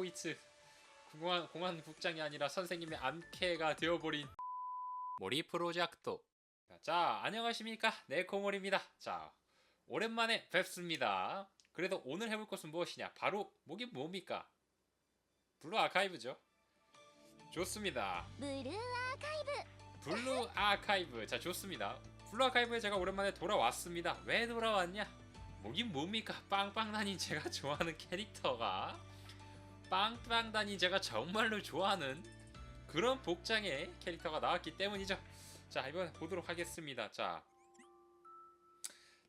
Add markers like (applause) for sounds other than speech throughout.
코이츠. 공안, 공안 국장이 아니라 선생님의 암캐가 되어버린 모리 프로젝트 자 안녕하십니까. 네코몰입니다. 자 오랜만에 뵙습니다. 그래도 오늘 해볼 것은 무엇이냐? 바로 목이 뭡니까? 블루 아카이브죠? 좋습니다. 블루 아카이브. 블루 아카이브. 자 좋습니다. 블루 아카이브에 제가 오랜만에 돌아왔습니다. 왜 돌아왔냐? 뭐긴 뭡니까? 빵빵 나인 제가 좋아하는 캐릭터가. 빵빵단이 제가 정말로 좋아하는 그런 복장의 캐릭터가 나왔기 때문이죠. 자 이번에 보도록 하겠습니다. 자,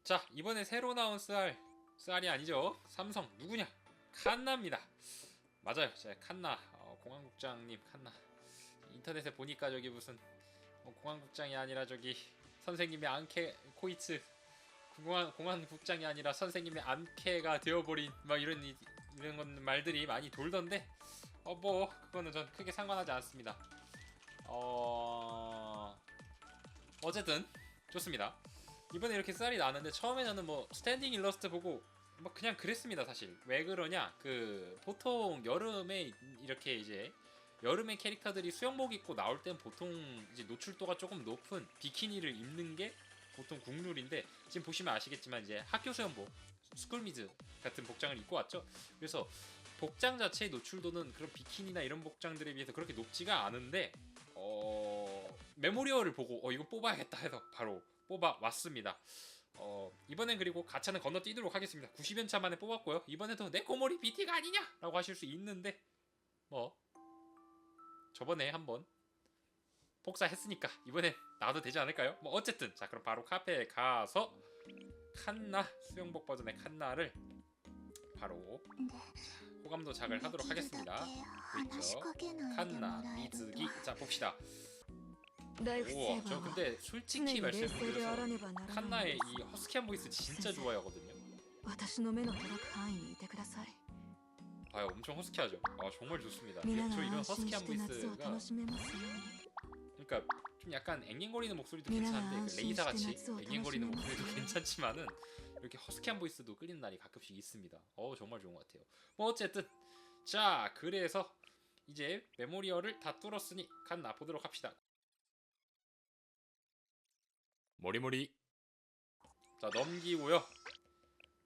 자 이번에 새로 나온 쌀 쌀이 아니죠. 삼성 누구냐? 칸나입니다. 맞아요. 제 칸나 어, 공항국장님 칸나. 인터넷에 보니까 저기 무슨 뭐 공안국장이 아니라 저기 선생님의 암캐 코이츠 공안 공안국장이 아니라 선생님의 암캐가 되어버린 막 이런 이- 이런 건 말들이 많이 돌던데 어 뭐 그거는 전 크게 상관하지 않습니다. 어 어쨌든 좋습니다. 이번에 이렇게 쌀이 나왔는데 처음에 저는 뭐 스탠딩 일러스트 보고 뭐 그냥 그랬습니다 사실 왜 그러냐 그 보통 여름에 이렇게 이제 여름에 캐릭터들이 수영복 입고 나올 땐 보통 이제 노출도가 조금 높은 비키니를 입는 게 보통 국룰인데 지금 보시면 아시겠지만 이제 학교 수영복 스쿨미즈 같은 복장을 입고 왔죠. 그래서 복장 자체의 노출도는 그런 비키니나 이런 복장들에 비해서 그렇게 높지가 않은데 어 메모리얼을 보고 어 이거 뽑아야겠다 해서 바로 뽑아 왔습니다. 어 이번엔 그리고 가차는 건너뛰도록 하겠습니다. 90연차 만에 뽑았고요. 이번에도 내 고모리 BT가 아니냐 라고 하실 수 있는데 뭐 저번에 한번 복사했으니까 이번엔 나와도 되지 않을까요? 뭐 어쨌든 자 그럼 바로 카페에 가서 칸나 수영복 버전의 칸나를 바로 호감도 작을 하도록 하겠습니다. 있죠? 칸나 미즈기 자 봅시다. 우와 저 근데 솔직히 말씀드려서 칸나의 이 허스키한 보이스 진짜 좋아하거든요. 봐요 아, 엄청 허스키하죠. 아 정말 좋습니다. 저 이런 허스키한 보이스가 그러니까 좀 약간 앵앵거리는 목소리도 괜찮은데 그 레이사 같이 앵앵거리는 목소리도 괜찮지만은 이렇게 허스키한 보이스도 끌리는 날이 가끔씩 있습니다. 어 정말 좋은 것 같아요. 뭐 어쨌든 자 그래서 이제 메모리얼을 다 뚫었으니 간 나보도록 합시다. 머리머리 자 넘기고요.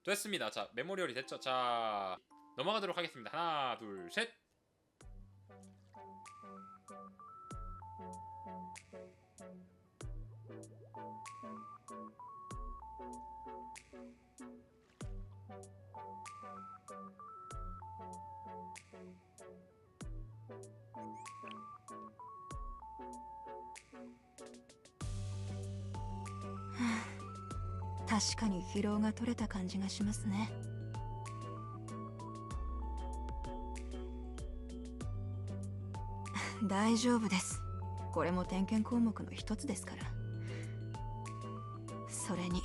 됐습니다. 자 메모리얼이 됐죠. 자 넘어가도록 하겠습니다. 하나 둘 셋. 確かに疲労が取れた感じがしますね。(laughs) 大丈夫です。これも点検項目の一つですから。それに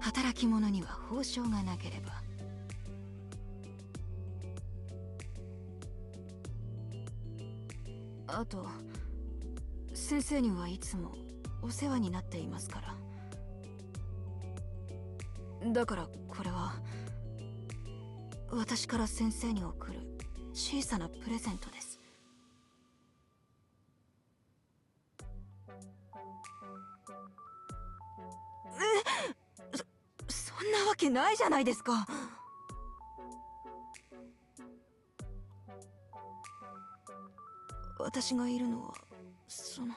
働き者には報奨がなければ。あと先生にはいつもお世話になっていますから。だからこれは私から先生に送る小さなプレゼントです。えそそんなわけないじゃないですか。私がいるのはその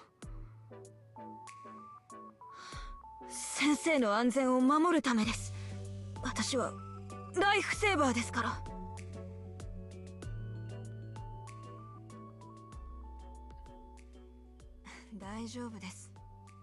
先生の安全を守るためです。私はライフセーバーですから。大丈夫です。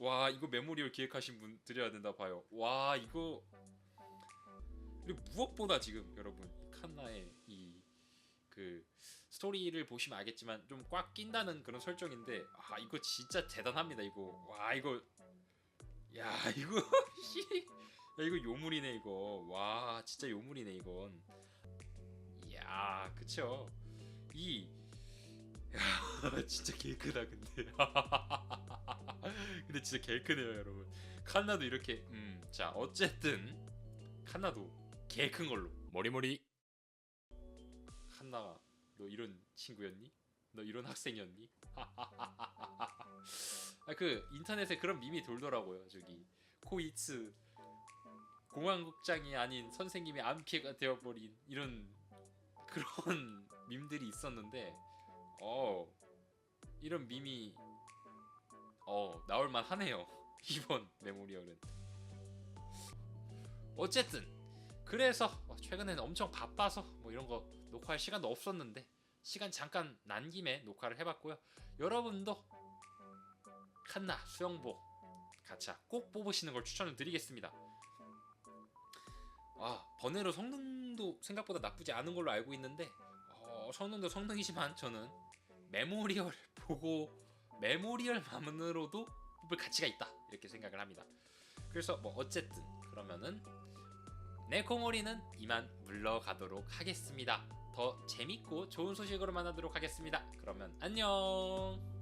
와 이거 메모리얼 기획하신 분 드려야 된다 봐요. 와 이거. 그리고 무엇보다 지금 여러분 이 칸나의 이 그 스토리를 보시면 알겠지만 좀 꽉 낀다는 그런 설정인데 아 이거 진짜 대단합니다 이거. 와 이거. 야 이거 (laughs) 씨. 야 이거 요물이네 이거. 와 진짜 요물이네 이건. 이야 그쵸? 이. (laughs) 야, 진짜 개 크다 근데 (laughs) 근데 진짜 개 크네요 여러분 칸나도 이렇게 음 자 어쨌든 칸나도 개 큰 걸로 머리머리 칸나가 너 이런 친구였니? 너 이런 학생이었니? (laughs) 아 그 인터넷에 그런 밈이 돌더라고요 저기 코이츠 공황극장이 아닌 선생님의 암캐가 되어버린 이런 그런 (laughs) 밈들이 있었는데 어 이런 밈이 어 나올만 하네요. (laughs) 이번 메모리얼은. 어쨌든 그래서 어, 최근에는 엄청 바빠서 뭐 이런 거 녹화할 시간도 없었는데 시간 잠깐 난 김에 녹화를 해봤고요. 여러분도 칸나 수영복 가차 꼭 뽑으시는 걸 추천을 드리겠습니다. 아 번외로 성능도 생각보다 나쁘지 않은 걸로 알고 있는데 어, 성능도 성능이지만 저는 메모리얼 (laughs) 보고 메모리얼만으로도 뽑을 가치가 있다 이렇게 생각을 합니다. 그래서 뭐 어쨌든 그러면은 네코모리는 이만 물러가도록 하겠습니다. 더 재밌고 좋은 소식으로 만나도록 하겠습니다. 그러면 안녕.